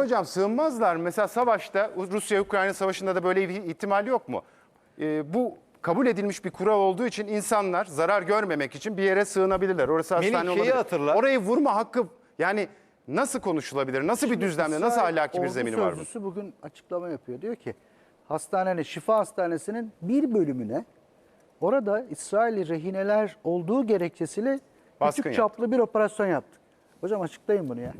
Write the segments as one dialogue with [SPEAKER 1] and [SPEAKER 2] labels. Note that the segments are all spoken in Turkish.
[SPEAKER 1] Hocam sığınmazlar. Mesela savaşta Rusya-Ukrayna savaşında da böyle bir ihtimal yok mu? Ee, bu kabul edilmiş bir kural olduğu için insanlar zarar görmemek için bir yere sığınabilirler. Orası
[SPEAKER 2] Melih
[SPEAKER 1] hastane
[SPEAKER 2] şeyi
[SPEAKER 1] olabilir.
[SPEAKER 2] hatırla.
[SPEAKER 1] Orayı vurma hakkı yani nasıl konuşulabilir? Nasıl bir düzlemde, nasıl ahlaki bir zemini var?
[SPEAKER 3] Sözcüsü bugün açıklama yapıyor. Diyor ki hastanenin, şifa hastanesinin bir bölümüne orada İsrail rehineler olduğu gerekçesiyle
[SPEAKER 1] Baskın
[SPEAKER 3] küçük
[SPEAKER 1] yaptı.
[SPEAKER 3] çaplı bir operasyon yaptık. Hocam açıklayın bunu ya.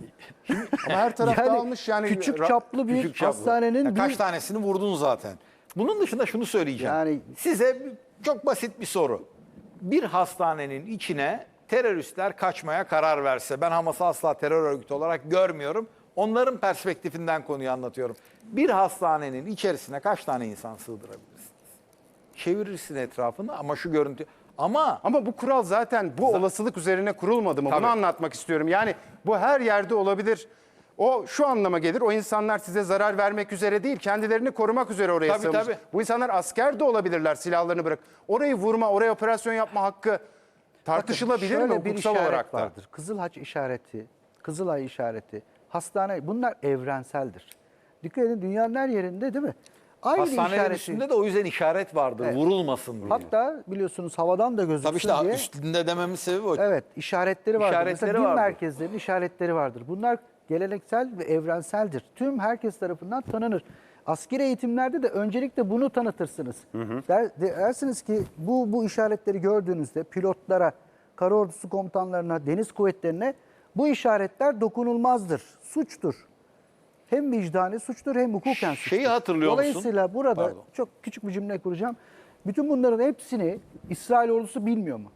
[SPEAKER 1] Ama her taraf dağılmış yani.
[SPEAKER 3] küçük çaplı bir
[SPEAKER 2] Küçük çaplı.
[SPEAKER 3] hastanenin
[SPEAKER 2] Ya
[SPEAKER 3] bir
[SPEAKER 2] Kaç tanesini vurdun zaten. Bunun dışında şunu söyleyeceğim.
[SPEAKER 3] Yani-
[SPEAKER 2] Size çok basit bir soru. Bir hastanenin içine teröristler kaçmaya karar verse, ben Hamas'ı asla terör örgütü olarak görmüyorum. Onların perspektifinden konuyu anlatıyorum. Bir hastanenin içerisine kaç tane insan sığdırabilirsiniz? Çevirirsin etrafını ama şu görüntü... Ama
[SPEAKER 1] Ama bu kural zaten bu olasılık üzerine kurulmadı mı?
[SPEAKER 2] Tabii.
[SPEAKER 1] Bunu anlatmak istiyorum. Yani bu her yerde olabilir. O şu anlama gelir. O insanlar size zarar vermek üzere değil, kendilerini korumak üzere oraya
[SPEAKER 2] Tabii,
[SPEAKER 1] sığınmış.
[SPEAKER 2] tabii.
[SPEAKER 1] Bu insanlar asker de olabilirler silahlarını bırak. Orayı vurma, oraya operasyon yapma hakkı tartışılabilir
[SPEAKER 3] Şöyle
[SPEAKER 1] mi
[SPEAKER 3] bir
[SPEAKER 1] hukuksal
[SPEAKER 3] işaret
[SPEAKER 1] olarak da?
[SPEAKER 3] vardır. Kızılhaç işareti, Kızılay işareti, hastane bunlar evrenseldir. Dikkat edin dünyanın her yerinde değil mi? Aynı
[SPEAKER 2] hastanelerin
[SPEAKER 3] işareti.
[SPEAKER 2] üstünde de o yüzden işaret vardır.
[SPEAKER 3] Evet.
[SPEAKER 2] Vurulmasın diye.
[SPEAKER 3] Hatta biliyorsunuz havadan da gözüksün
[SPEAKER 2] Tabii işte
[SPEAKER 3] diye.
[SPEAKER 2] üstünde dememin sebebi o.
[SPEAKER 3] Evet işaretleri vardır.
[SPEAKER 2] İşaretleri
[SPEAKER 3] Mesela din
[SPEAKER 2] vardır.
[SPEAKER 3] merkezlerinin işaretleri vardır. Bunlar geleneksel ve evrenseldir. Tüm herkes tarafından tanınır. Askeri eğitimlerde de öncelikle bunu tanıtırsınız. Der, dersiniz ki bu bu işaretleri gördüğünüzde pilotlara, kara ordusu komutanlarına, deniz kuvvetlerine bu işaretler dokunulmazdır, suçtur. Hem vicdani suçtur hem hukuken suçtur.
[SPEAKER 2] Şeyi hatırlıyor musun?
[SPEAKER 3] Dolayısıyla burada
[SPEAKER 2] Pardon.
[SPEAKER 3] çok küçük bir cümle kuracağım. Bütün bunların hepsini İsrail ordusu bilmiyor mu?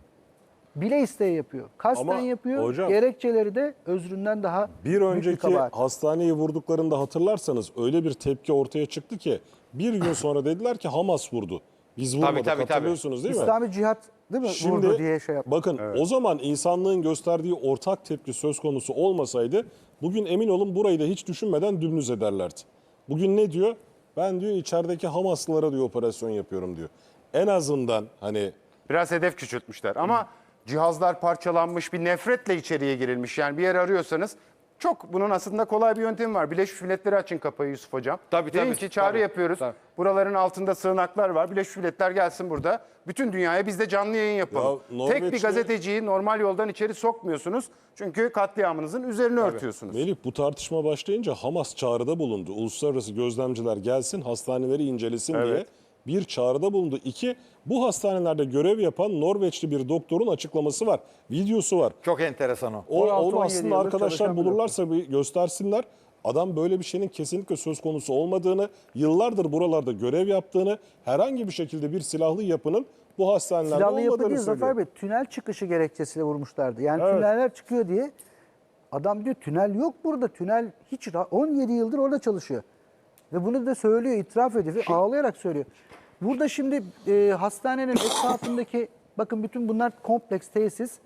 [SPEAKER 3] Bile isteye yapıyor. Kasten
[SPEAKER 4] Ama
[SPEAKER 3] yapıyor.
[SPEAKER 4] hocam-
[SPEAKER 3] Gerekçeleri de özründen daha
[SPEAKER 4] Bir
[SPEAKER 3] büyük
[SPEAKER 4] önceki
[SPEAKER 3] kabahat.
[SPEAKER 4] hastaneyi vurduklarında hatırlarsanız öyle bir tepki ortaya çıktı ki bir gün sonra dediler ki Hamas vurdu. Biz vurmadık
[SPEAKER 2] tabii, tabii.
[SPEAKER 4] hatırlıyorsunuz değil mi?
[SPEAKER 3] İslami cihat değil mi?
[SPEAKER 4] Şimdi
[SPEAKER 3] Vurdu diye şey yap.
[SPEAKER 4] bakın o zaman insanlığın gösterdiği ortak tepki söz konusu olmasaydı bugün emin olun burayı da hiç düşünmeden dümdüz ederlerdi. Bugün ne diyor? Ben diyor içerideki Hamaslılara diyor operasyon yapıyorum diyor. En azından hani
[SPEAKER 1] Biraz hedef küçültmüşler ama cihazlar parçalanmış, bir nefretle içeriye girilmiş. Yani bir yer arıyorsanız çok bunun aslında kolay bir yöntemi var. Birleşmiş Milletleri açın kapıyı Yusuf Hocam.
[SPEAKER 2] Tabii,
[SPEAKER 1] Deyin
[SPEAKER 2] tabii,
[SPEAKER 1] ki çağrı
[SPEAKER 2] tabii,
[SPEAKER 1] yapıyoruz.
[SPEAKER 2] tabii.
[SPEAKER 1] Buraların altında sığınaklar var. Birleşmiş Milletler gelsin burada. Bütün dünyaya biz de canlı yayın yapalım.
[SPEAKER 4] Ya
[SPEAKER 1] Tek bir gazeteciyi normal yoldan içeri sokmuyorsunuz. Çünkü katliamınızın üzerine örtüyorsunuz.
[SPEAKER 4] Melih bu tartışma başlayınca Hamas çağrıda bulundu. Uluslararası gözlemciler gelsin hastaneleri incelesin diye
[SPEAKER 1] Evet.
[SPEAKER 4] Bir çağrıda bulundu. İki, bu hastanelerde görev yapan Norveçli bir doktorun açıklaması var. Videosu var.
[SPEAKER 2] Çok enteresan o.
[SPEAKER 4] O,
[SPEAKER 3] 16-17
[SPEAKER 4] onu aslında arkadaşlar bulurlarsa bir göstersinler. Adam böyle bir şeyin kesinlikle söz konusu olmadığını, yıllardır buralarda görev yaptığını, herhangi bir şekilde bir silahlı yapının bu hastanelerde
[SPEAKER 3] Silahlı yapı
[SPEAKER 4] olmadığını
[SPEAKER 3] değil
[SPEAKER 4] söylüyor.
[SPEAKER 3] Zafer Bey. Tünel çıkışı gerekçesiyle vurmuşlardı. Yani
[SPEAKER 4] Evet.
[SPEAKER 3] tüneller çıkıyor diye. Adam diyor tünel yok burada. Tünel hiç ra- 17 yıldır orada çalışıyor. Ve bunu da söylüyor, itiraf ediyor. ve Ağlayarak söylüyor. Burada şimdi e, hastanenin etrafındaki bakın bütün bunlar kompleks tesis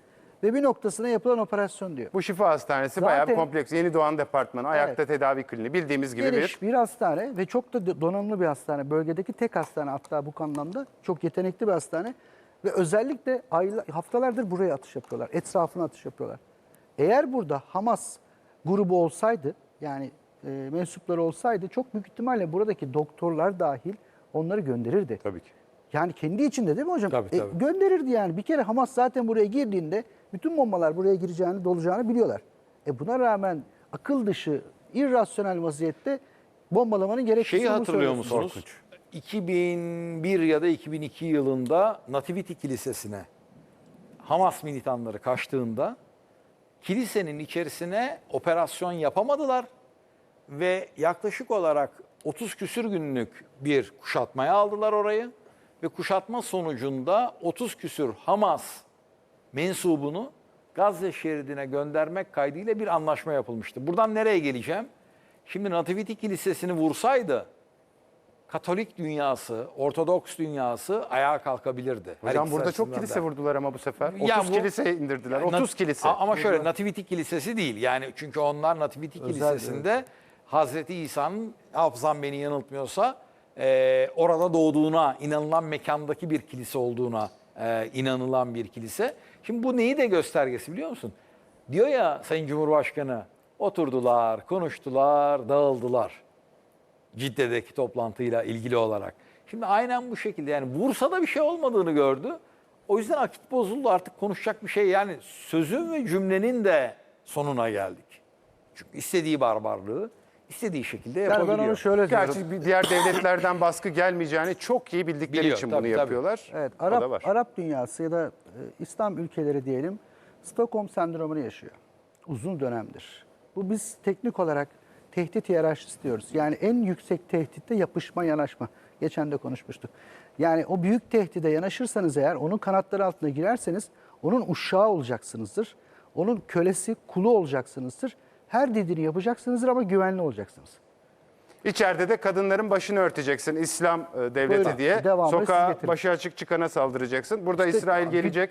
[SPEAKER 3] ve bir noktasına yapılan operasyon diyor.
[SPEAKER 1] Bu şifa hastanesi
[SPEAKER 3] Zaten-
[SPEAKER 1] bayağı bir kompleks. Yeni Doğan Departmanı, ayakta tedavi kliniği bildiğimiz gibi bir
[SPEAKER 3] Geniş bir hastane ve çok da donanımlı bir hastane. Bölgedeki tek hastane hatta bu anlamda. Çok yetenekli bir hastane. Ve özellikle ayla, haftalardır buraya atış yapıyorlar. Etrafına atış yapıyorlar. Eğer burada Hamas grubu olsaydı yani e, mensupları olsaydı çok büyük ihtimalle buradaki doktorlar dahil onları gönderirdi.
[SPEAKER 1] Tabii ki.
[SPEAKER 3] Yani kendi içinde değil mi hocam?
[SPEAKER 2] Tabii,
[SPEAKER 3] E,
[SPEAKER 2] tabii.
[SPEAKER 3] gönderirdi yani. Bir kere Hamas zaten buraya girdiğinde bütün bombalar buraya gireceğini, dolacağını biliyorlar. E buna rağmen akıl dışı, irrasyonel vaziyette bombalamanın gerekçesi
[SPEAKER 2] Şeyi hatırlıyor musunuz? 2001 ya da 2002 yılında Nativity Kilisesi'ne Hamas militanları kaçtığında kilisenin içerisine operasyon yapamadılar ve yaklaşık olarak 30 küsür günlük bir kuşatmaya aldılar orayı ve kuşatma sonucunda 30 küsür Hamas mensubunu Gazze şeridine göndermek kaydıyla bir anlaşma yapılmıştı. Buradan nereye geleceğim? Şimdi Nativity Kilisesi'ni vursaydı Katolik dünyası, Ortodoks dünyası ayağa kalkabilirdi.
[SPEAKER 1] Hocam burada çok kilise
[SPEAKER 2] da.
[SPEAKER 1] vurdular ama bu sefer. 30
[SPEAKER 2] Ya bu-
[SPEAKER 1] kilise indirdiler. 30
[SPEAKER 2] Nat-
[SPEAKER 1] kilise.
[SPEAKER 2] Ama şöyle Nativity Kilisesi değil. Yani çünkü onlar Nativity Kilisesi'nde Hazreti İsa'nın hafızam beni yanıltmıyorsa e, orada doğduğuna inanılan mekandaki bir kilise olduğuna e, inanılan bir kilise. Şimdi bu neyi de göstergesi biliyor musun? Diyor ya Sayın Cumhurbaşkanı Oturdular, konuştular, dağıldılar. Cidde'deki toplantıyla ilgili olarak. Şimdi aynen bu şekilde yani Bursa'da bir şey olmadığını gördü. O yüzden akit bozuldu artık konuşacak bir şey yani sözün ve cümlenin de sonuna geldik. Çünkü istediği barbarlığı istediği şekilde
[SPEAKER 3] Yani
[SPEAKER 2] yapabiliyor.
[SPEAKER 3] ben onu şöyle diyorum.
[SPEAKER 1] Gerçi bir diğer devletlerden baskı gelmeyeceğini çok iyi bildikleri
[SPEAKER 2] Biliyor,
[SPEAKER 1] için
[SPEAKER 2] tabii,
[SPEAKER 1] bunu
[SPEAKER 2] tabii.
[SPEAKER 1] yapıyorlar.
[SPEAKER 3] Evet,
[SPEAKER 1] O da
[SPEAKER 3] Arap
[SPEAKER 1] var.
[SPEAKER 3] Arap dünyası ya da e, İslam ülkeleri diyelim Stockholm sendromunu yaşıyor. Uzun dönemdir. Bu biz teknik olarak tehdit hiyerarşisi diyoruz. Yani en yüksek tehditte yapışma, yanaşma. Geçen de konuşmuştuk. Yani o büyük tehdide yanaşırsanız eğer, onun kanatları altına girerseniz onun uşağı olacaksınızdır. Onun kölesi, kulu olacaksınızdır. Her dediğini yapacaksınızdır ama güvenli olacaksınız.
[SPEAKER 1] İçeride de kadınların başını örteceksin İslam e, devleti
[SPEAKER 3] Buyurun,
[SPEAKER 1] diye.
[SPEAKER 3] devamını siz
[SPEAKER 1] Sokağa
[SPEAKER 3] getirin.
[SPEAKER 1] başı açık çıkana saldıracaksın. Burada İsrail
[SPEAKER 3] bir-
[SPEAKER 1] gelecek.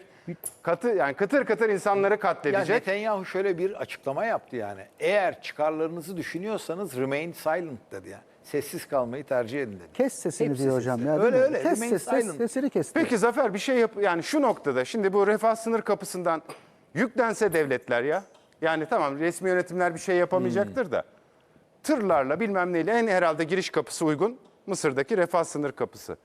[SPEAKER 1] Katı yani kıtır kıtır insanları
[SPEAKER 2] Ya
[SPEAKER 1] katledecek.
[SPEAKER 2] Netanyahu şöyle bir açıklama yaptı yani. Eğer çıkarlarınızı düşünüyorsanız remain silent dedi yani. Sessiz kalmayı tercih edin dedi.
[SPEAKER 3] Kes sesini
[SPEAKER 2] Hepsi
[SPEAKER 3] diyor hocam. Ya,
[SPEAKER 2] Öyle
[SPEAKER 3] mi?
[SPEAKER 2] öyle,
[SPEAKER 3] Kes
[SPEAKER 2] remain
[SPEAKER 3] ses, ses-
[SPEAKER 2] silent.
[SPEAKER 3] sesini kes. diyor.
[SPEAKER 1] Peki Zafer bir şey yap yani şu noktada şimdi bu refah sınır kapısından yüklense devletler ya. Yani tamam resmi yönetimler bir şey yapamayacaktır
[SPEAKER 2] Hmm.
[SPEAKER 1] da. Tırlarla bilmem neyle en herhalde giriş kapısı uygun Mısır'daki refah sınır kapısı.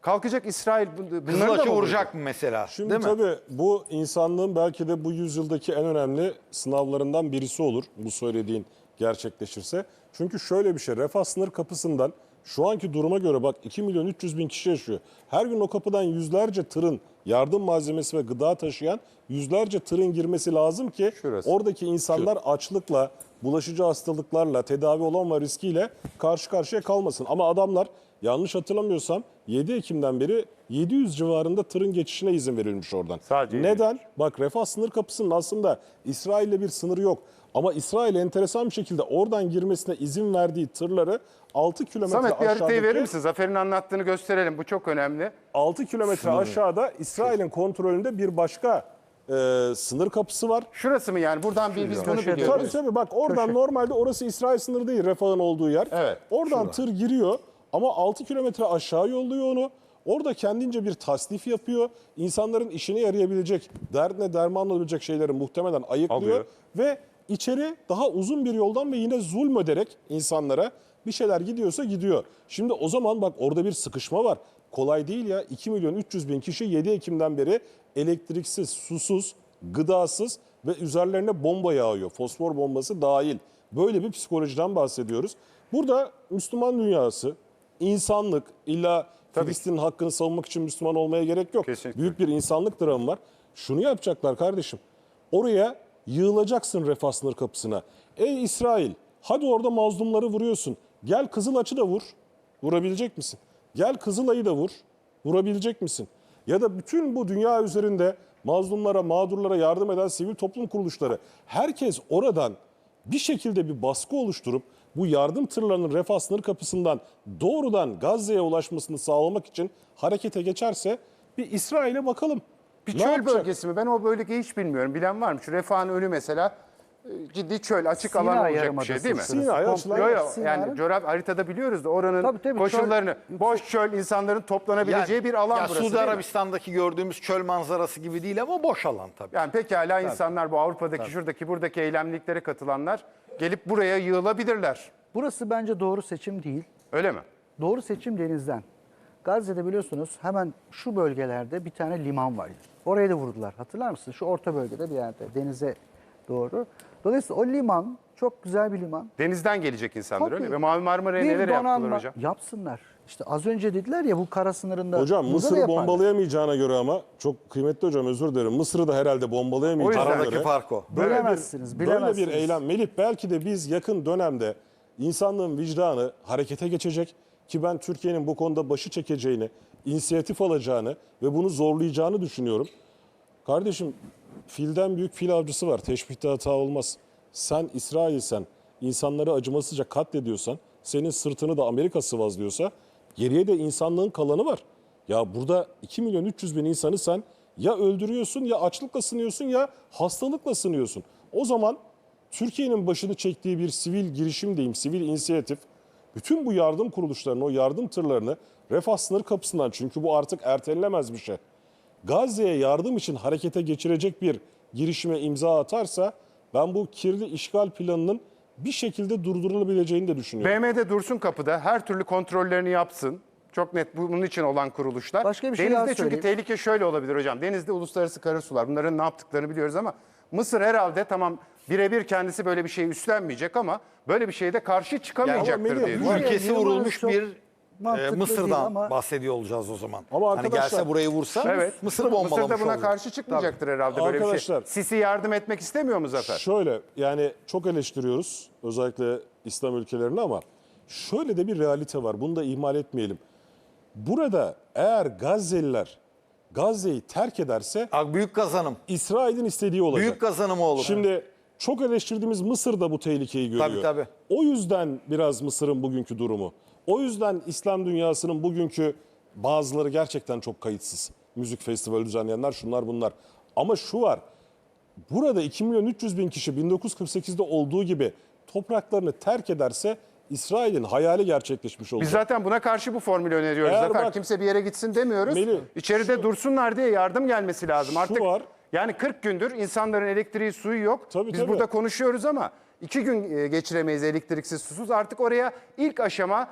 [SPEAKER 1] Kalkacak İsrail bu- bunları da
[SPEAKER 2] Kızılaç'ı
[SPEAKER 1] mı
[SPEAKER 2] vuracak mı mesela?
[SPEAKER 4] Şimdi
[SPEAKER 2] değil mi?
[SPEAKER 4] tabii bu insanlığın belki de bu yüzyıldaki en önemli sınavlarından birisi olur bu söylediğin gerçekleşirse. Çünkü şöyle bir şey refah sınır kapısından şu anki duruma göre bak 2 milyon 300 bin kişi yaşıyor. Her gün o kapıdan yüzlerce tırın yardım malzemesi ve gıda taşıyan yüzlerce tırın girmesi lazım ki
[SPEAKER 1] Şurası.
[SPEAKER 4] oradaki insanlar açlıkla, bulaşıcı hastalıklarla, tedavi olama riskiyle karşı karşıya kalmasın. Ama adamlar yanlış hatırlamıyorsam 7 Ekim'den beri 700 civarında tırın geçişine izin verilmiş oradan.
[SPEAKER 1] Sadece
[SPEAKER 4] Neden? Bak refah sınır kapısının aslında İsrail'le bir sınırı yok. Ama İsrail enteresan bir şekilde oradan girmesine izin verdiği tırları 6 kilometre
[SPEAKER 1] Samet bir haritayı verir
[SPEAKER 4] aşağıdaki
[SPEAKER 1] misin? Zafer'in anlattığını gösterelim. Bu çok önemli.
[SPEAKER 4] 6 kilometre aşağıda İsrail'in kontrolünde bir başka e, sınır kapısı var.
[SPEAKER 1] Şurası mı yani? Buradan bir biz bunu
[SPEAKER 3] Köşede.
[SPEAKER 1] biliyoruz.
[SPEAKER 4] Tabii tabii bak oradan normalde orası İsrail sınırı değil Refah'ın olduğu yer.
[SPEAKER 1] Evet,
[SPEAKER 4] Oradan tır giriyor ama 6 kilometre aşağı yolluyor onu. Orada kendince bir tasnif yapıyor. İnsanların işine yarayabilecek, derdine derman olabilecek şeyleri muhtemelen ayıklıyor.
[SPEAKER 1] Alıyor.
[SPEAKER 4] Ve içeri daha uzun bir yoldan ve yine zulmederek insanlara bir şeyler gidiyorsa gidiyor. Şimdi o zaman bak orada bir sıkışma var. Kolay değil ya 2 milyon 300 bin kişi 7 Ekim'den beri elektriksiz, susuz, gıdasız ve üzerlerine bomba yağıyor. Fosfor bombası dahil. Böyle bir psikolojiden bahsediyoruz. Burada Müslüman dünyası, insanlık, illa Filistin'in hakkını savunmak için Müslüman olmaya gerek yok.
[SPEAKER 1] Kesinlikle.
[SPEAKER 4] Büyük bir insanlık dramı var. Şunu yapacaklar kardeşim. Oraya yığılacaksın refah sınır kapısına. Ey İsrail, hadi orada mazlumları vuruyorsun. Gel Kızılaç'ı da vur. Vurabilecek misin? Gel Kızılay'ı da vur. Vurabilecek misin? Ya da bütün bu dünya üzerinde mazlumlara, mağdurlara yardım eden sivil toplum kuruluşları herkes oradan bir şekilde bir baskı oluşturup bu yardım tırlarının refah sınır kapısından doğrudan Gazze'ye ulaşmasını sağlamak için harekete geçerse bir İsrail'e bakalım.
[SPEAKER 1] Bir
[SPEAKER 4] Ne
[SPEAKER 1] çöl
[SPEAKER 4] yapacak?
[SPEAKER 1] bölgesi mi? Ben o bölgeyi hiç bilmiyorum. Bilen var mı? Şu refahın önü mesela ciddi çöl, açık
[SPEAKER 3] Sina
[SPEAKER 1] alan olacak bir şey değil mi?
[SPEAKER 4] Sina'ya açılan
[SPEAKER 1] Yok yok
[SPEAKER 3] Sina'nın-
[SPEAKER 1] yani coğrafya haritada biliyoruz da oranın
[SPEAKER 3] Tabii, tabii,
[SPEAKER 1] koşullarını.
[SPEAKER 3] çöl-
[SPEAKER 1] boş çöl insanların toplanabileceği bir alan
[SPEAKER 2] ya
[SPEAKER 1] burası
[SPEAKER 2] Suudi
[SPEAKER 1] değil mi?
[SPEAKER 2] Arabistan'daki gördüğümüz çöl manzarası gibi değil ama boş alan tabii.
[SPEAKER 1] Yani pekala insanlar bu Avrupa'daki şuradaki buradaki eylemliklere katılanlar gelip buraya yığılabilirler.
[SPEAKER 3] Burası bence doğru seçim değil.
[SPEAKER 1] Öyle mi?
[SPEAKER 3] Doğru seçim denizden. Gazze'de biliyorsunuz hemen şu bölgelerde bir tane liman var. Oraya da vurdular. Hatırlar mısınız? Şu orta bölgede bir yerde denize doğru. Dolayısıyla o liman çok güzel bir liman.
[SPEAKER 1] Denizden gelecek insanlar
[SPEAKER 3] Tabii.
[SPEAKER 1] öyle? Ve Mavi Marmara'ya
[SPEAKER 3] Bir
[SPEAKER 1] neler yaptılar
[SPEAKER 3] donanma-
[SPEAKER 1] hocam?
[SPEAKER 3] Yapsınlar. İşte az önce dediler ya bu kara sınırında.
[SPEAKER 4] Hocam Mısır'ı bombalayamayacağına göre ama çok kıymetli hocam özür dilerim. Mısır'ı da herhalde bombalayamayacağına
[SPEAKER 1] O yüzden-
[SPEAKER 4] göre.
[SPEAKER 2] Aradaki fark o.
[SPEAKER 4] Böyle
[SPEAKER 3] Bilemezsiniz,
[SPEAKER 4] bir, böyle
[SPEAKER 3] bilemezsiniz.
[SPEAKER 4] bir eylem. Melih belki de biz yakın dönemde insanlığın vicdanı harekete geçecek ki ben Türkiye'nin bu konuda başı çekeceğini, inisiyatif alacağını ve bunu zorlayacağını düşünüyorum. Kardeşim filden büyük fil avcısı var. Teşbihte hata olmaz. Sen İsrail'sen, insanları acımasızca katlediyorsan, senin sırtını da Amerika sıvazlıyorsa geriye de insanlığın kalanı var. Ya burada 2 milyon 300 bin insanı sen ya öldürüyorsun ya açlıkla sınıyorsun ya hastalıkla sınıyorsun. O zaman Türkiye'nin başını çektiği bir sivil girişim diyeyim, sivil inisiyatif bütün bu yardım kuruluşlarını, o yardım tırlarını refah sınır kapısından çünkü bu artık ertelenemez bir şey. Gazze'ye yardım için harekete geçirecek bir girişime imza atarsa Ben bu kirli işgal planının bir şekilde durdurulabileceğini de düşünüyorum.
[SPEAKER 1] BM'de dursun kapıda her türlü kontrollerini yapsın. Çok net bunun için olan kuruluşlar.
[SPEAKER 3] Başka bir şey
[SPEAKER 1] Denizde
[SPEAKER 3] daha
[SPEAKER 1] çünkü
[SPEAKER 3] söyleyeyim.
[SPEAKER 1] tehlike şöyle olabilir hocam. Denizde uluslararası karasular. Bunların ne yaptıklarını biliyoruz ama Mısır herhalde tamam birebir kendisi böyle bir şey üstlenmeyecek ama böyle bir şeyde karşı çıkamayacaktır diye
[SPEAKER 4] bu
[SPEAKER 1] düşünüyorum.
[SPEAKER 2] Ülkesi vurulmuş
[SPEAKER 3] çok
[SPEAKER 2] bir e,
[SPEAKER 3] mantıklı değil
[SPEAKER 2] Mısır'dan
[SPEAKER 3] ama-
[SPEAKER 2] bahsediyor olacağız o zaman.
[SPEAKER 4] Ama
[SPEAKER 2] hani
[SPEAKER 4] arkadaşlar-
[SPEAKER 2] gelse burayı vursa
[SPEAKER 1] Evet.
[SPEAKER 2] Mısır'ı bombalamış
[SPEAKER 1] Mısır da buna
[SPEAKER 2] olacak.
[SPEAKER 1] karşı çıkmayacaktır herhalde böyle bir şey.
[SPEAKER 4] Arkadaşlar-
[SPEAKER 1] Sisi yardım etmek istemiyor mu Zafer?
[SPEAKER 4] Şöyle yani çok eleştiriyoruz özellikle İslam ülkelerini ama şöyle de bir realite var. Bunu da ihmal etmeyelim. Burada eğer Gazze'liler Gazze'yi terk ederse
[SPEAKER 2] Bak büyük kazanım.
[SPEAKER 4] İsrail'in istediği olacak.
[SPEAKER 2] Büyük kazanım olur.
[SPEAKER 4] Şimdi çok eleştirdiğimiz Mısır da bu tehlikeyi görüyor.
[SPEAKER 2] Tabii, tabii.
[SPEAKER 4] O yüzden biraz Mısır'ın bugünkü durumu. O yüzden İslam dünyasının bugünkü bazıları gerçekten çok kayıtsız. Müzik festivali düzenleyenler şunlar bunlar. Ama şu var. Burada 2 milyon 300 bin kişi 1948'de olduğu gibi topraklarını terk ederse İsrail'in hayali gerçekleşmiş olacak.
[SPEAKER 1] Biz zaten buna karşı bu formülü öneriyoruz
[SPEAKER 4] Eğer
[SPEAKER 1] Zafer.
[SPEAKER 4] bak-
[SPEAKER 1] Kimse bir yere gitsin demiyoruz.
[SPEAKER 4] Melih,
[SPEAKER 1] İçeride dursunlar diye yardım gelmesi lazım.
[SPEAKER 4] Şu
[SPEAKER 1] Artık
[SPEAKER 4] var.
[SPEAKER 1] yani 40 gündür insanların elektriği suyu yok.
[SPEAKER 4] Tabii,
[SPEAKER 1] Biz
[SPEAKER 4] tabii.
[SPEAKER 1] burada konuşuyoruz ama iki gün e, geçiremeyiz elektriksiz susuz. Artık oraya ilk aşama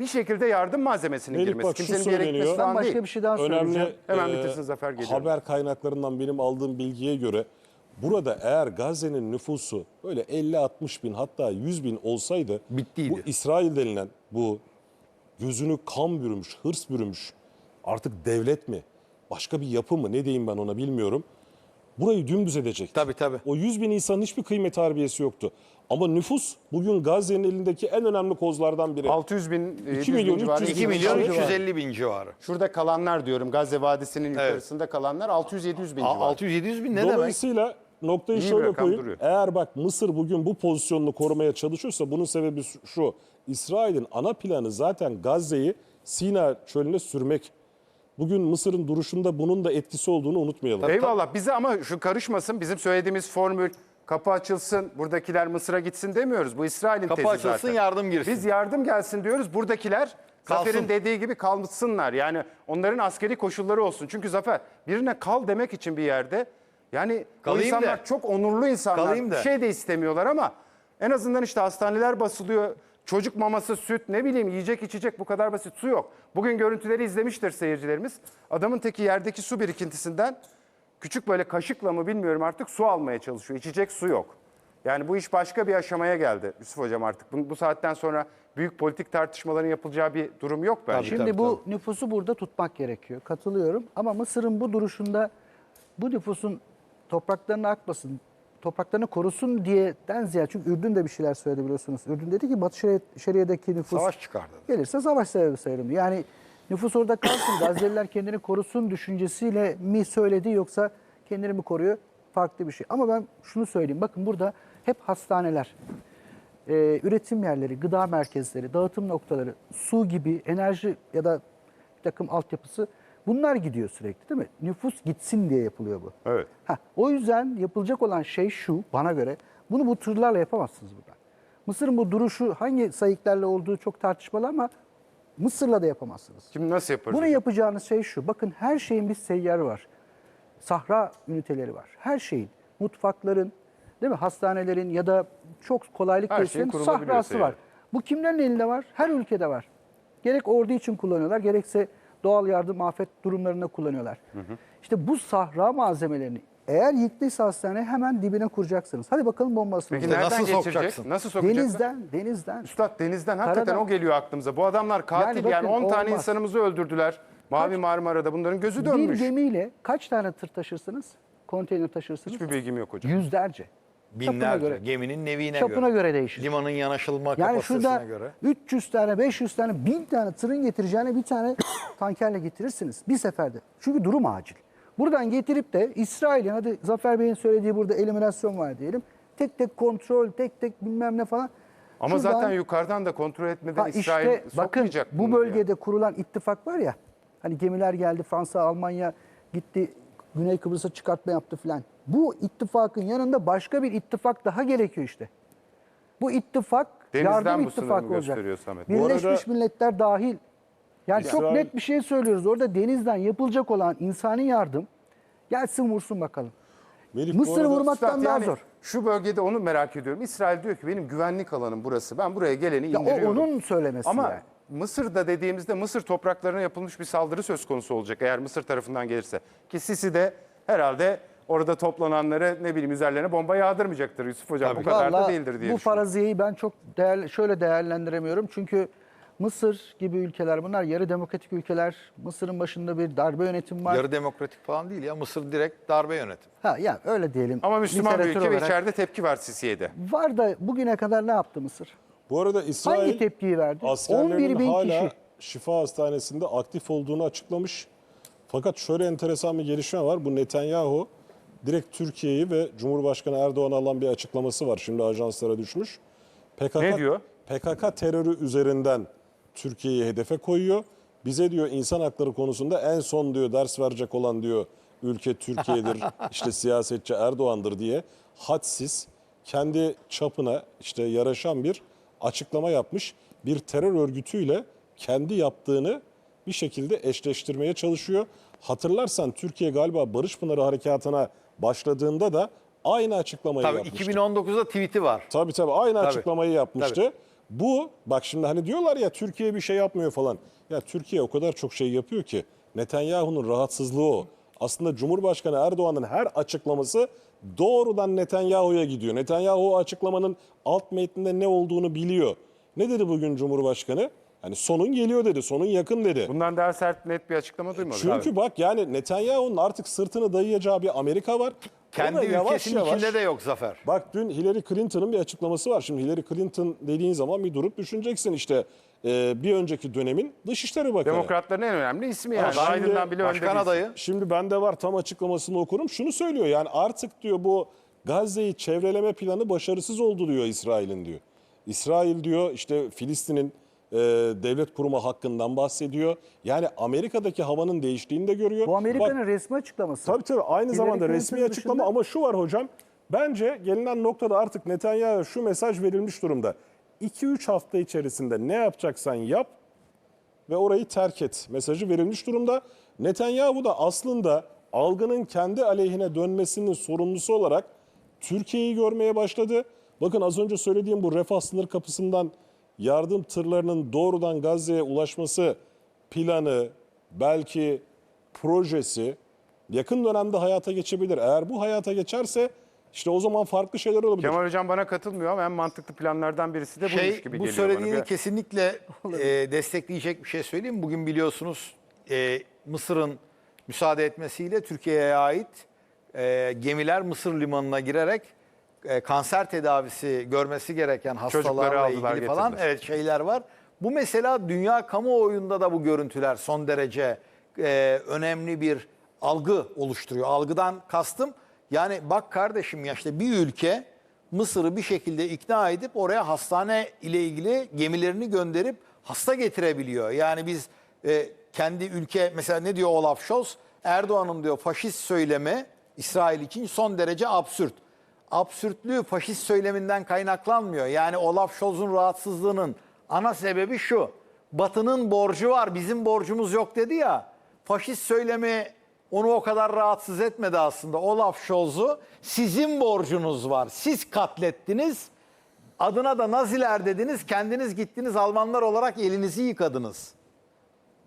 [SPEAKER 1] bir şekilde yardım malzemesinin
[SPEAKER 4] Melih,
[SPEAKER 1] girmesi.
[SPEAKER 4] bak şu
[SPEAKER 1] Kimsenin bir yere gitmesi
[SPEAKER 4] söyleniyor.
[SPEAKER 1] falan
[SPEAKER 3] Ben başka bir şey daha söyleyeceğim.
[SPEAKER 4] Önemli
[SPEAKER 1] Hemen
[SPEAKER 4] e,
[SPEAKER 1] bitirsin Zafer, geliyorum.
[SPEAKER 4] haber kaynaklarından benim aldığım bilgiye göre burada eğer Gazze'nin nüfusu böyle 50-60 bin hatta 100 bin olsaydı
[SPEAKER 2] Bittiydi.
[SPEAKER 4] bu İsrail denilen bu gözünü kan bürümüş, hırs bürümüş artık devlet mi başka bir yapı mı ne diyeyim ben ona bilmiyorum. Burayı dümdüz edecek.
[SPEAKER 2] Tabii, tabii.
[SPEAKER 4] O 100 bin insanın hiçbir kıymet harbiyesi yoktu. Ama nüfus bugün Gazze'nin elindeki en önemli kozlardan biri.
[SPEAKER 1] 600 bin, 700
[SPEAKER 4] milyon,
[SPEAKER 1] bin civarı.
[SPEAKER 4] 300
[SPEAKER 2] 2
[SPEAKER 4] bin
[SPEAKER 2] milyon
[SPEAKER 4] civarı.
[SPEAKER 2] 350 bin civarı.
[SPEAKER 1] Şurada kalanlar diyorum Gazze Vadisi'nin yukarısında kalanlar 600-700 bin civarı.
[SPEAKER 2] 600-700 bin ne demek?
[SPEAKER 4] Dolayısıyla noktayı
[SPEAKER 1] İyi
[SPEAKER 4] şöyle koyayım.
[SPEAKER 1] duruyor.
[SPEAKER 4] Eğer bak Mısır bugün bu pozisyonunu korumaya çalışıyorsa bunun sebebi şu. İsrail'in ana planı zaten Gazze'yi Sina çölüne sürmek. Bugün Mısır'ın duruşunda bunun da etkisi olduğunu unutmayalım.
[SPEAKER 1] Eyvallah bize ama şu karışmasın bizim söylediğimiz formül kapı açılsın buradakiler Mısır'a gitsin demiyoruz. Bu İsrail'in
[SPEAKER 2] Kapı
[SPEAKER 1] tezi
[SPEAKER 2] açılsın,
[SPEAKER 1] zaten.
[SPEAKER 2] yardım girsin.
[SPEAKER 1] Biz yardım gelsin diyoruz buradakiler
[SPEAKER 2] Kalsın.
[SPEAKER 1] Zafer'in dediği gibi kalsınlar. Yani onların askeri koşulları olsun. Çünkü Zafer birine kal demek için bir yerde yani o
[SPEAKER 2] Kalayım
[SPEAKER 1] insanlar
[SPEAKER 2] da.
[SPEAKER 1] çok onurlu insanlar.
[SPEAKER 2] Kalayım.
[SPEAKER 1] Bir şey de istemiyorlar ama en azından işte hastaneler basılıyor. Çocuk maması, süt, ne bileyim yiyecek içecek bu kadar basit. Su yok. Bugün görüntüleri izlemiştir seyircilerimiz. Adamın teki yerdeki su birikintisinden küçük böyle kaşıkla mı bilmiyorum artık su almaya çalışıyor. İçecek su yok. Yani bu iş başka bir aşamaya geldi Yusuf Hocam artık. Bu, bu saatten sonra büyük politik tartışmaların yapılacağı bir durum yok bence.
[SPEAKER 3] Şimdi
[SPEAKER 2] tabii,
[SPEAKER 3] bu nüfusu burada tutmak gerekiyor. Katılıyorum. Ama Mısır'ın bu duruşunda bu nüfusun topraklarına akmasın, topraklarını korusun diyeden ziyade. Çünkü Ürdün de bir şeyler söyledi biliyorsunuz. Ürdün dedi ki Batı Şeria- Şeria'daki nüfus
[SPEAKER 2] Savaş çıkardı.
[SPEAKER 3] gelirse savaş sebebi sayarım. Yani nüfus orada kalsın, Gazze'liler kendini korusun düşüncesiyle mi söyledi yoksa kendini mi koruyor? Farklı bir şey. Ama ben şunu söyleyeyim. Bakın burada hep hastaneler, e, üretim yerleri, gıda merkezleri, dağıtım noktaları, su gibi enerji ya da bir takım altyapısı bunlar gidiyor sürekli değil mi? Nüfus gitsin diye yapılıyor bu.
[SPEAKER 1] Evet.
[SPEAKER 3] Ha, o yüzden yapılacak olan şey şu bana göre. Bunu bu tırlarla yapamazsınız burada. Mısır'ın bu duruşu hangi sayıklarla olduğu çok tartışmalı ama Mısır'la da yapamazsınız.
[SPEAKER 1] Şimdi nasıl yaparız?
[SPEAKER 3] Bunu yapacağınız şey şu. Bakın her şeyin bir seyyarı var. Sahra üniteleri var. Her şeyin. Mutfakların, değil mi? Hastanelerin ya da çok kolaylık
[SPEAKER 1] Her şeyin
[SPEAKER 3] gösteren
[SPEAKER 1] kurulabiliyor
[SPEAKER 3] sahrası
[SPEAKER 1] seyyar.
[SPEAKER 3] var. Bu kimlerin elinde var? Her ülkede var. Gerek ordu için kullanıyorlar, gerekse doğal yardım, afet durumlarında kullanıyorlar. İşte bu sahra malzemelerini eğer yıktıysa hastane hemen dibine kuracaksınız. Hadi bakalım bombasını.
[SPEAKER 1] Peki nereden
[SPEAKER 2] nasıl
[SPEAKER 1] geçirecek?
[SPEAKER 2] sokacaksın?
[SPEAKER 1] Nasıl sokacaklar?
[SPEAKER 3] denizden, denizden.
[SPEAKER 1] Üstad denizden hakikaten
[SPEAKER 3] Karadan.
[SPEAKER 1] o geliyor aklımıza. Bu adamlar katil
[SPEAKER 3] Yani
[SPEAKER 1] yani,
[SPEAKER 3] bakın,
[SPEAKER 1] 10 tane
[SPEAKER 3] olmaz.
[SPEAKER 1] insanımızı öldürdüler. Mavi Marmara'da bunların gözü
[SPEAKER 3] Bir
[SPEAKER 1] dönmüş.
[SPEAKER 3] gemiyle kaç tane tır taşırsınız? Konteyner taşırsınız?
[SPEAKER 1] Hiçbir bilgim yok hocam.
[SPEAKER 3] Yüzlerce.
[SPEAKER 2] Binlerce.
[SPEAKER 3] göre.
[SPEAKER 2] Geminin neviine
[SPEAKER 3] Çapına
[SPEAKER 2] göre.
[SPEAKER 3] göre değişir.
[SPEAKER 2] Limanın yanaşılma
[SPEAKER 3] Yani
[SPEAKER 2] kapasitesine
[SPEAKER 3] şurada
[SPEAKER 2] göre.
[SPEAKER 3] 300 tane, 500 tane, 1000 tane tırın getireceğine bir tane tankerle getirirsiniz bir seferde. Çünkü durum acil. Buradan getirip de İsrail'in, hadi Zafer Bey'in söylediği burada eliminasyon var diyelim. Tek tek kontrol, tek tek bilmem ne falan.
[SPEAKER 1] Ama
[SPEAKER 3] Şuradan-
[SPEAKER 1] zaten yukarıdan da kontrol etmeden
[SPEAKER 3] Ha
[SPEAKER 1] İsrail
[SPEAKER 3] işte bakın
[SPEAKER 1] sokmayacak
[SPEAKER 3] bu
[SPEAKER 1] bunu
[SPEAKER 3] bölgede kurulan ittifak var ya. Hani gemiler geldi Fransa, Almanya gitti Güney Kıbrıs'a çıkartma yaptı filan. Bu ittifakın yanında başka bir ittifak daha gerekiyor işte. Bu ittifak
[SPEAKER 1] Denizden
[SPEAKER 3] yardım
[SPEAKER 1] bu
[SPEAKER 3] ittifakı olacak.
[SPEAKER 1] gösteriyor Samet.
[SPEAKER 4] Bu
[SPEAKER 3] Birleşmiş
[SPEAKER 4] arada-
[SPEAKER 3] Milletler dahil. Yani çok
[SPEAKER 4] İsrail-
[SPEAKER 3] net bir şey söylüyoruz. Orada denizden yapılacak olan insani yardım gelsin vursun bakalım.
[SPEAKER 4] Melih, bu
[SPEAKER 3] Mısır'ı
[SPEAKER 4] arada-
[SPEAKER 3] vurmaktan
[SPEAKER 1] Üstad,
[SPEAKER 3] daha
[SPEAKER 1] yani
[SPEAKER 3] zor.
[SPEAKER 1] Şu bölgede onu merak ediyorum. İsrail diyor ki benim güvenlik alanım burası. Ben buraya geleni
[SPEAKER 3] Ya o
[SPEAKER 1] indiriyorum.
[SPEAKER 3] onun söylemesi
[SPEAKER 1] Ama
[SPEAKER 3] yani.
[SPEAKER 1] Mısır'da dediğimizde Mısır topraklarına yapılmış bir saldırı söz konusu olacak eğer Mısır tarafından gelirse. Ki Sisi de herhalde orada toplananları ne bileyim üzerlerine bomba yağdırmayacaktır Yusuf Hocam. Bu kadar da
[SPEAKER 3] Vallahi
[SPEAKER 1] değildir diye
[SPEAKER 3] Bu
[SPEAKER 1] düşünüyorum.
[SPEAKER 3] faraziyeyi ben çok değer, şöyle değerlendiremiyorum. Çünkü Mısır gibi ülkeler bunlar yarı demokratik ülkeler. Mısır'ın başında bir darbe yönetim var.
[SPEAKER 2] Yarı demokratik falan değil ya. Mısır direkt darbe yönetim.
[SPEAKER 3] Ha ya öyle diyelim.
[SPEAKER 1] Ama Müslüman bir
[SPEAKER 3] Literatür
[SPEAKER 1] ülke ve
[SPEAKER 3] olarak.
[SPEAKER 1] içeride tepki var Sisi'ye de.
[SPEAKER 3] Var da bugüne kadar ne yaptı Mısır?
[SPEAKER 4] Bu arada İsrail
[SPEAKER 3] Hangi tepkiyi verdi? 11
[SPEAKER 4] askerlerinin
[SPEAKER 3] bin
[SPEAKER 4] hala
[SPEAKER 3] kişi.
[SPEAKER 4] şifa hastanesinde aktif olduğunu açıklamış. Fakat şöyle enteresan bir gelişme var. Bu Netanyahu direkt Türkiye'yi ve Cumhurbaşkanı Erdoğan'a alan bir açıklaması var. Şimdi ajanslara düşmüş. PKK,
[SPEAKER 1] Ne diyor?
[SPEAKER 4] PKK terörü üzerinden Türkiye'yi hedefe koyuyor. Bize diyor insan hakları konusunda en son diyor ders verecek olan diyor ülke Türkiye'dir, işte siyasetçi Erdoğan'dır diye hadsiz kendi çapına işte yaraşan bir açıklama yapmış. Bir terör örgütüyle kendi yaptığını bir şekilde eşleştirmeye çalışıyor. Hatırlarsan Türkiye galiba Barış Pınarı Harekatı'na başladığında da aynı açıklamayı
[SPEAKER 2] Tabii
[SPEAKER 4] yapmıştı.
[SPEAKER 2] 2019'da tweet'i var.
[SPEAKER 4] Tabii tabii aynı
[SPEAKER 2] Tabii.
[SPEAKER 4] açıklamayı yapmıştı.
[SPEAKER 2] Tabii.
[SPEAKER 4] Bu bak şimdi hani diyorlar ya Türkiye bir şey yapmıyor falan. Ya Türkiye o kadar çok şey yapıyor ki Netanyahu'nun rahatsızlığı o. Aslında Cumhurbaşkanı Erdoğan'ın her açıklaması doğrudan Netanyahu'ya gidiyor. Netanyahu açıklamanın alt metninde ne olduğunu biliyor. Ne dedi bugün Cumhurbaşkanı? Hani sonun geliyor dedi, sonun yakın dedi.
[SPEAKER 1] Bundan daha sert net bir açıklama duymadık.
[SPEAKER 4] Çünkü bak yani Netanyahu'nun artık sırtını dayayacağı bir Amerika var.
[SPEAKER 2] Kendi
[SPEAKER 4] yavaş
[SPEAKER 2] ülkesinin
[SPEAKER 4] yavaş-
[SPEAKER 2] içinde de yok Zafer.
[SPEAKER 4] Bak dün Hillary Clinton'ın bir açıklaması var. Şimdi Hillary Clinton dediğin zaman bir durup düşüneceksin işte e, bir önceki dönemin Dışişleri Bakanı.
[SPEAKER 1] Demokratların en önemli ismi yani.
[SPEAKER 4] şimdi
[SPEAKER 1] Biden'dan bile önde
[SPEAKER 2] adayı.
[SPEAKER 4] Şimdi bende var tam açıklamasını okurum. Şunu söylüyor yani artık diyor bu Gazze'yi çevreleme planı başarısız oldu diyor İsrail'in diyor. İsrail diyor işte Filistin'in e, devlet kurumu hakkından bahsediyor. Yani Amerika'daki havanın değiştiğini de görüyor.
[SPEAKER 3] Bu
[SPEAKER 4] Bak,
[SPEAKER 3] Amerika'nın resmi açıklaması.
[SPEAKER 4] Tabii tabii aynı
[SPEAKER 3] Hillary
[SPEAKER 4] zamanda
[SPEAKER 3] Clinton
[SPEAKER 4] resmi açıklama
[SPEAKER 3] dışında-
[SPEAKER 4] ama şu var hocam. Bence gelinen noktada artık Netanyahu'ya şu mesaj verilmiş durumda. 2-3 hafta içerisinde ne yapacaksan yap ve orayı terk et mesajı verilmiş durumda. Netanyahu da aslında algının kendi aleyhine dönmesinin sorumlusu olarak Türkiye'yi görmeye başladı. Bakın az önce söylediğim bu refah sınır kapısından yardım tırlarının doğrudan Gazze'ye ulaşması planı, belki projesi yakın dönemde hayata geçebilir. Eğer bu hayata geçerse işte o zaman farklı şeyler olabilir.
[SPEAKER 1] Kemal Hocam bana katılmıyor ama en mantıklı planlardan birisi de buymuş
[SPEAKER 2] Şey,
[SPEAKER 1] gibi
[SPEAKER 2] bu
[SPEAKER 1] geliyor
[SPEAKER 2] söylediğini
[SPEAKER 1] bana.
[SPEAKER 2] kesinlikle e, destekleyecek bir şey söyleyeyim. Bugün biliyorsunuz e, Mısır'ın müsaade etmesiyle Türkiye'ye ait e, gemiler Mısır limanına girerek e, kanser tedavisi görmesi gereken hastalarla
[SPEAKER 1] aldılar,
[SPEAKER 2] ilgili falan
[SPEAKER 1] getirdiler.
[SPEAKER 2] evet şeyler var. Bu mesela dünya kamuoyunda da bu görüntüler son derece e, önemli bir algı oluşturuyor. Algıdan kastım yani bak kardeşim ya işte bir ülke Mısır'ı bir şekilde ikna edip oraya hastane ile ilgili gemilerini gönderip hasta getirebiliyor. Yani biz e, kendi ülke mesela ne diyor Olaf Scholz? Erdoğan'ın diyor faşist söylemi İsrail için son derece absürt. Absürtlüğü faşist söyleminden kaynaklanmıyor. Yani Olaf Scholz'un rahatsızlığının ana sebebi şu. Batı'nın borcu var, bizim borcumuz yok dedi ya. Faşist söylemi onu o kadar rahatsız etmedi aslında. Olaf Scholz'u sizin borcunuz var. Siz katlettiniz. Adına da Naziler dediniz. Kendiniz gittiniz Almanlar olarak elinizi yıkadınız.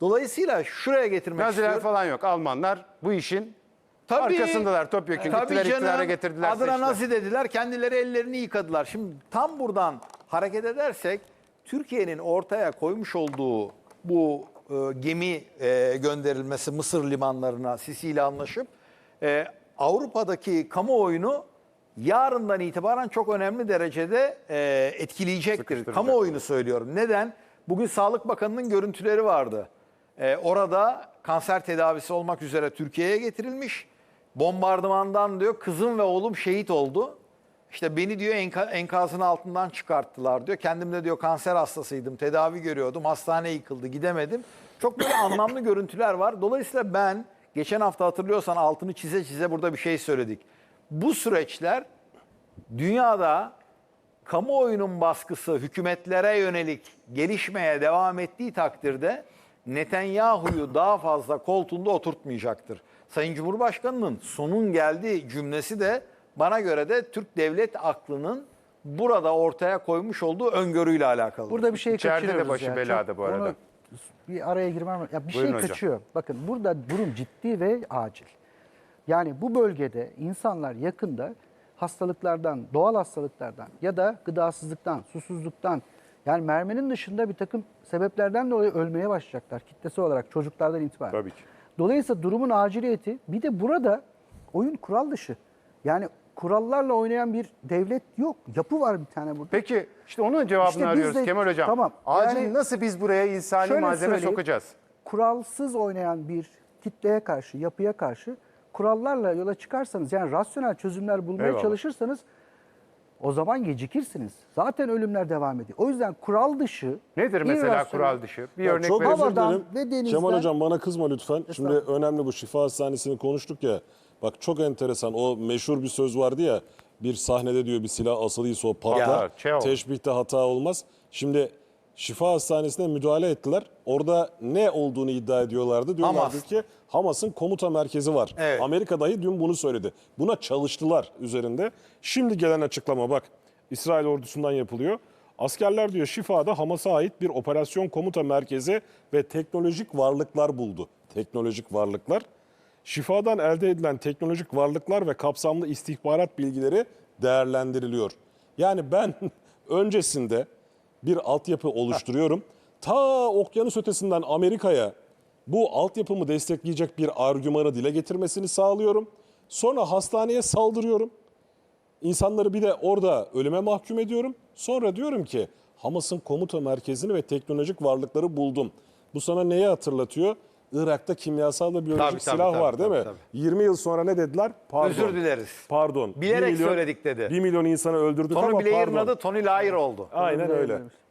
[SPEAKER 2] Dolayısıyla şuraya getirmek
[SPEAKER 1] Naziler
[SPEAKER 2] istiyorum.
[SPEAKER 1] falan yok. Almanlar bu işin arkasındalar. Topyekun
[SPEAKER 2] Tabii
[SPEAKER 1] gittiler iktidara
[SPEAKER 2] canım.
[SPEAKER 1] getirdiler.
[SPEAKER 2] Adına
[SPEAKER 1] seçtiler.
[SPEAKER 2] Nazi dediler. Kendileri ellerini yıkadılar. Şimdi tam buradan hareket edersek Türkiye'nin ortaya koymuş olduğu bu e, gemi e, gönderilmesi Mısır limanlarına Sisi ile anlaşıp e, Avrupa'daki kamuoyunu yarından itibaren çok önemli derecede e, etkileyecektir. Kamuoyunu söylüyorum. Neden? Bugün Sağlık Bakanı'nın görüntüleri vardı. Ee, orada kanser tedavisi olmak üzere Türkiye'ye getirilmiş. Bombardımandan diyor kızım ve oğlum şehit oldu. İşte beni diyor enka- enkazın altından çıkarttılar diyor. Kendim de diyor kanser hastasıydım. Tedavi görüyordum. Hastane yıkıldı. Gidemedim. Çok böyle anlamlı görüntüler var. Dolayısıyla ben geçen hafta hatırlıyorsan altını çize çize burada bir şey söyledik. Bu süreçler dünyada kamuoyunun baskısı hükümetlere yönelik gelişmeye devam ettiği takdirde Netanyahu'yu daha fazla koltuğunda oturtmayacaktır. Sayın Cumhurbaşkanı'nın sonun geldiği cümlesi de bana göre de Türk devlet aklının burada ortaya koymuş olduğu öngörüyle alakalı.
[SPEAKER 3] Burada bir şey
[SPEAKER 1] İçeride de başı belada
[SPEAKER 3] Çok-
[SPEAKER 1] bu arada.
[SPEAKER 3] onu bir araya girmem. Ya bir
[SPEAKER 1] Buyurun
[SPEAKER 3] şey
[SPEAKER 1] hocam.
[SPEAKER 3] kaçıyor. Bakın burada durum ciddi ve acil. Yani bu bölgede insanlar yakında hastalıklardan, doğal hastalıklardan ya da gıdasızlıktan, susuzluktan yani merminin dışında bir takım sebeplerden dolayı ölmeye başlayacaklar kitlesi olarak çocuklardan itibaren.
[SPEAKER 1] Tabii ki.
[SPEAKER 3] Dolayısıyla durumun aciliyeti bir de burada oyun kural dışı. Yani kurallarla oynayan bir devlet yok. Yapı var bir tane burada.
[SPEAKER 1] Peki işte onun cevabını
[SPEAKER 3] İşte
[SPEAKER 1] arıyoruz
[SPEAKER 3] de-
[SPEAKER 1] Kemal Hocam.
[SPEAKER 3] tamam,
[SPEAKER 1] Acil
[SPEAKER 3] yani-
[SPEAKER 1] nasıl biz buraya insani malzeme sokacağız?
[SPEAKER 3] Kuralsız oynayan bir kitleye karşı, yapıya karşı kurallarla yola çıkarsanız yani rasyonel çözümler bulmaya
[SPEAKER 1] Eyvallah.
[SPEAKER 3] çalışırsanız o zaman gecikirsiniz. Zaten ölümler devam ediyor. O yüzden kural dışı
[SPEAKER 1] Nedir mesela
[SPEAKER 3] irrasyonel-
[SPEAKER 1] kural dışı? Bir
[SPEAKER 4] Ya
[SPEAKER 1] örnek
[SPEAKER 4] çok özür
[SPEAKER 3] Havadan ve denizden-
[SPEAKER 4] Kemal Hocam bana kızma lütfen. Şimdi önemli bu şifa hastanesini konuştuk ya. Bak çok enteresan o meşhur bir söz vardı ya. Bir sahnede diyor bir silah asılıysa o patlar.
[SPEAKER 1] Ya, şey.
[SPEAKER 4] Teşbihte hata olmaz. Şimdi şifa hastanesine müdahale ettiler. Orada ne olduğunu iddia ediyorlardı. Diyorlardı
[SPEAKER 2] Hamas.
[SPEAKER 4] ki Hamas'ın komuta merkezi var.
[SPEAKER 2] Evet.
[SPEAKER 4] Amerika dahi dün bunu söyledi. Buna çalıştılar üzerinde. Şimdi gelen açıklama bak. İsrail ordusundan yapılıyor. Askerler diyor Şifa'da Hamas'a ait bir operasyon komuta merkezi ve teknolojik varlıklar buldu. Teknolojik varlıklar. Şifa'dan elde edilen teknolojik varlıklar ve kapsamlı istihbarat bilgileri değerlendiriliyor. Yani ben öncesinde bir altyapı oluşturuyorum. Ta okyanus ötesinden Amerika'ya bu altyapımı destekleyecek bir argümanı dile getirmesini sağlıyorum. Sonra hastaneye saldırıyorum. İnsanları bir de orada ölüme mahkum ediyorum. Sonra diyorum ki Hamas'ın komuta merkezini ve teknolojik varlıkları buldum. Bu sana neyi hatırlatıyor? Irak'ta kimyasal ve biyolojik
[SPEAKER 2] Tabii, tabii,
[SPEAKER 4] silah
[SPEAKER 2] tabii,
[SPEAKER 4] var değil
[SPEAKER 2] tabii,
[SPEAKER 4] mi?
[SPEAKER 2] tabii.
[SPEAKER 4] 20 yıl sonra ne dediler? Pardon.
[SPEAKER 2] Özür dileriz.
[SPEAKER 4] Pardon.
[SPEAKER 2] Bilerek
[SPEAKER 4] Bir milyon-
[SPEAKER 2] söyledik dedi.
[SPEAKER 4] 1 milyon insanı öldürdük
[SPEAKER 2] Tony
[SPEAKER 4] ama
[SPEAKER 2] Blair'ın
[SPEAKER 4] pardon.
[SPEAKER 2] adı Tony Blair oldu.
[SPEAKER 4] Aynen öyle.